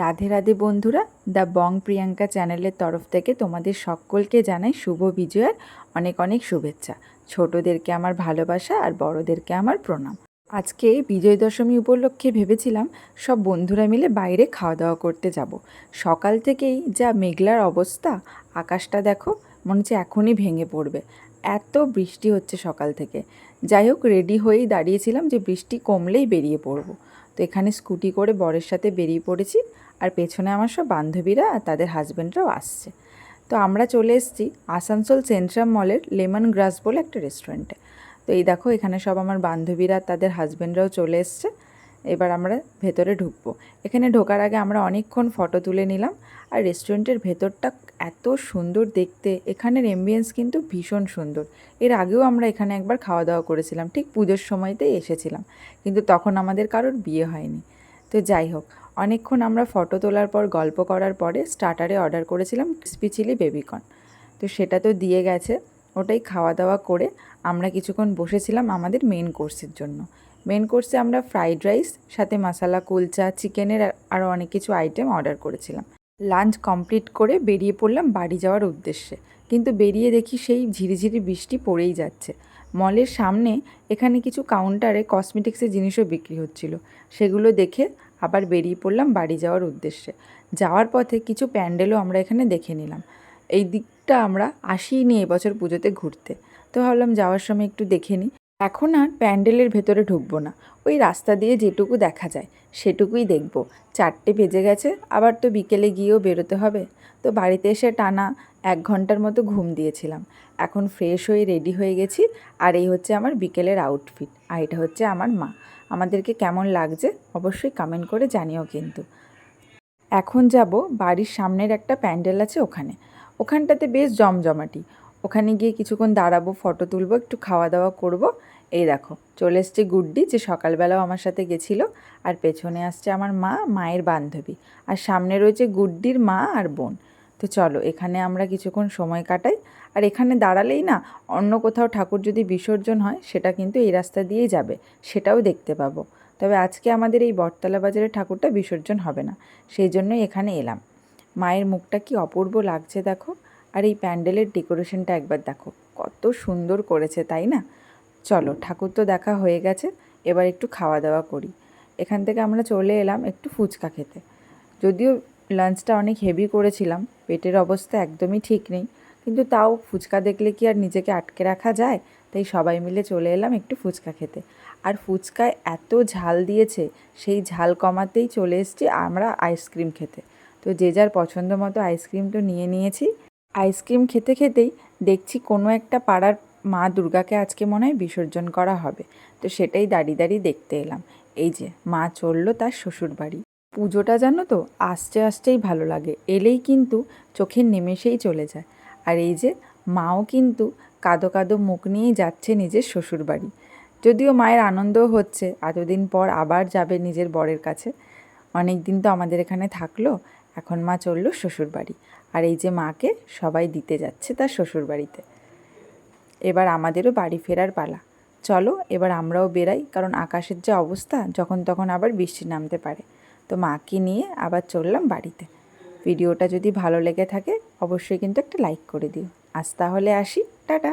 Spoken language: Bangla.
রাধে রাধে বন্ধুরা, দ্য বং প্রিয়াঙ্কা চ্যানেলের তরফ থেকে তোমাদের সকলকে জানাই শুভ বিজয়ার অনেক অনেক শুভেচ্ছা। ছোটদেরকে আমার ভালোবাসা আর বড়দেরকে আমার প্রণাম। আজকে বিজয় দশমী উপলক্ষে ভেবেছিলাম সব বন্ধুরা মিলে বাইরে খাওয়া দাওয়া করতে যাব। সকাল থেকেই যা মেঘলার অবস্থা, আকাশটা দেখো, মনে হচ্ছে এখনই ভেঙে পড়বে। এত বৃষ্টি হচ্ছে সকাল থেকে। যাই হোক রেডি হয়েই দাঁড়িয়েছিলাম যে বৃষ্টি কমলেই বেরিয়ে পড়ব। তো এখানে স্কুটি করে বরের সাথে বেরিয়ে পড়েছি। আর পেছনে আমার সব বান্ধবীরা আর তাদের হাজব্যান্ডরাও আসছে। তো আমরা চলে এসেছি আসানসোল সেন্ট্রাম মলের লেমন গ্রাস বলে একটা রেস্টুরেন্টে তো এই দেখো এখানে সব আমার বান্ধবীরা তাদের হাজব্যান্ডরাও চলে এসছে। এবার আমরা ভেতরে ঢুকবো। এখানে ঢোকার আগে আমরা অনেকক্ষণ ফটো তুলে নিলাম। আর রেস্টুরেন্টের ভেতরটা এত সুন্দর দেখতে। এখানের এমবিয়েন্স কিন্তু ভীষণ সুন্দর। এর আগেও আমরা এখানে একবার খাওয়া দাওয়া করেছিলাম। ঠিক পুজোর সময়তেই এসেছিলাম। কিন্তু তখন আমাদের কারোর বিয়ে হয়নি। তো যাই হোক, অনেকক্ষণ আমরা ফটো তোলার পর, গল্প করার পরে স্টার্টারে অর্ডার করেছিলাম ক্রিসপি চিলি বেবিকর্ন তো সেটা তো দিয়ে গেছে, ওটাই খাওয়া দাওয়া করে আমরা কিছুক্ষণ বসেছিলাম আমাদের মেন কোর্সের জন্য। মেন কোর্সে আমরা ফ্রাইড রাইস সাথে মশালা কুলচা চিকেনের আরও অনেক কিছু আইটেম অর্ডার করেছিলাম। লাঞ্চ কমপ্লিট করে বেরিয়ে পড়লাম বাড়ি যাওয়ার উদ্দেশ্যে। কিন্তু বেরিয়ে দেখি সেই ঝিরিঝিরি বৃষ্টি পড়েই যাচ্ছে। মলের সামনে এখানে কিছু কাউন্টারে কসমেটিক্সের জিনিসও বিক্রি হচ্ছিল। সেগুলো দেখে আবার বেরিয়ে পড়লাম বাড়ি যাওয়ার উদ্দেশ্যে। যাওয়ার পথে কিছু প্যান্ডেলও আমরা এখানে দেখে নিলাম। এই দিকটা আমরা আসিনি এবছর পুজোতে ঘুরতে। তো ভাবলাম যাওয়ার সময় একটু দেখে নিই এখন আর প্যান্ডেলের ভেতরে ঢুকবো না। ওই রাস্তা দিয়ে যেটুকু দেখা যায়, সেটুকুই দেখব। চারটে বেজে গেছে, আবার তো বিকেলে গিয়েও বেরোতে হবে। তো বাড়িতে এসে টানা এক ঘণ্টার মতো ঘুম দিয়েছিলাম। এখন ফ্রেশ হয়ে রেডি হয়ে গেছি আর এই হচ্ছে আমার বিকেলের আউটফিট আর এটা হচ্ছে আমার মা। আমাদেরকে কেমন লাগছে অবশ্যই কমেন্ট করে জানিও কিন্তু। এখন যাব বাড়ির সামনের একটা প্যান্ডেল আছে ওখানে। ওখানটাতে বেশ জমজমাটি। ওখানে গিয়ে কিছুক্ষণ দাঁড়াবো ফটো তুলবো, একটু খাওয়া দাওয়া করব। এই দেখো, চলে এসছে গুড্ডি যে সকালবেলাও আমার সাথে গেছিল আর পেছনে আসছে আমার মা, মায়ের বান্ধবী। আর সামনে রয়েছে গুড্ডির মা আর বোন। তো চলো, এখানে আমরা কিছুক্ষণ সময় কাটাই। আর এখানে দাঁড়ালেই না, অন্য কোথাও ঠাকুর যদি বিসর্জন হয়, সেটা কিন্তু এই রাস্তা দিয়েই যাবে। সেটাও দেখতে পাবো। তবে আজকে আমাদের এই বটতলা বাজারের ঠাকুরটা বিসর্জন হবে না। সেই জন্যই এখানে এলাম। মায়ের মুখটা কি অপূর্ব লাগছে দেখো। আর এই প্যান্ডেলের ডেকোরেশনটা একবার দেখো। কত সুন্দর করেছে, তাই না? চলো, ঠাকুর তো দেখা হয়ে গেছে। এবার একটু খাওয়া দাওয়া করি। এখান থেকে আমরা চলে এলাম একটু ফুচকা খেতে। যদিও লাঞ্চটা অনেক হেভি করেছিলাম। পেটের অবস্থা একদমই ঠিক নেই। কিন্তু তাও ফুচকা দেখলে কি আর নিজেকে আটকে রাখা যায়? তাই সবাই মিলে চলে এলাম একটু ফুচকা খেতে। আর ফুচকায় এত ঝাল দিয়েছে, সেই ঝাল কমাতেই চলে এসছি আমরা আইসক্রিম খেতে। তো যে যার পছন্দ মতো আইসক্রিম তো নিয়ে নিয়েছি। আইসক্রিম খেতে খেতেই দেখছি কোনো একটা পাড়ার মা দুর্গাকে আজকে মনে হয় বিসর্জন করা হবে। তো সেটাই দাঁড়িয়ে দাঁড়িয়ে দেখতে এলাম। এই যে মা চলল তার শ্বশুর বাড়ি পুজোটা জানো তো, আসতে আসতেই ভালো লাগে। এলেই কিন্তু চোখের নেমেষেই চলে যায়। আর এই যে মাও কিন্তু কাদো কাদো মুখ নিয়েই যাচ্ছে নিজের শ্বশুর বাড়ি যদিও মায়ের আনন্দও হচ্ছে, এতদিন পর আবার যাবে নিজের বরের কাছে। অনেক দিন তো আমাদের এখানে থাকল, এখন মা চলল শ্বশুর বাড়ি আর এই যে মাকে সবাই দিতে যাচ্ছে তার শ্বশুর বাড়িতে এবার আমাদেরও বাড়ি ফেরার পালা। চলো এবার আমরাও বেরাই, কারণ আকাশের যে অবস্থা, যখন তখন আবার বৃষ্টি নামতে পারে। তো মাকে নিয়ে আবার চললাম বাড়িতে। ভিডিওটা যদি ভালো লেগে থাকে, অবশ্যই কিন্তু একটা লাইক করে দিও। আজ তাহলে আসি। টাটা।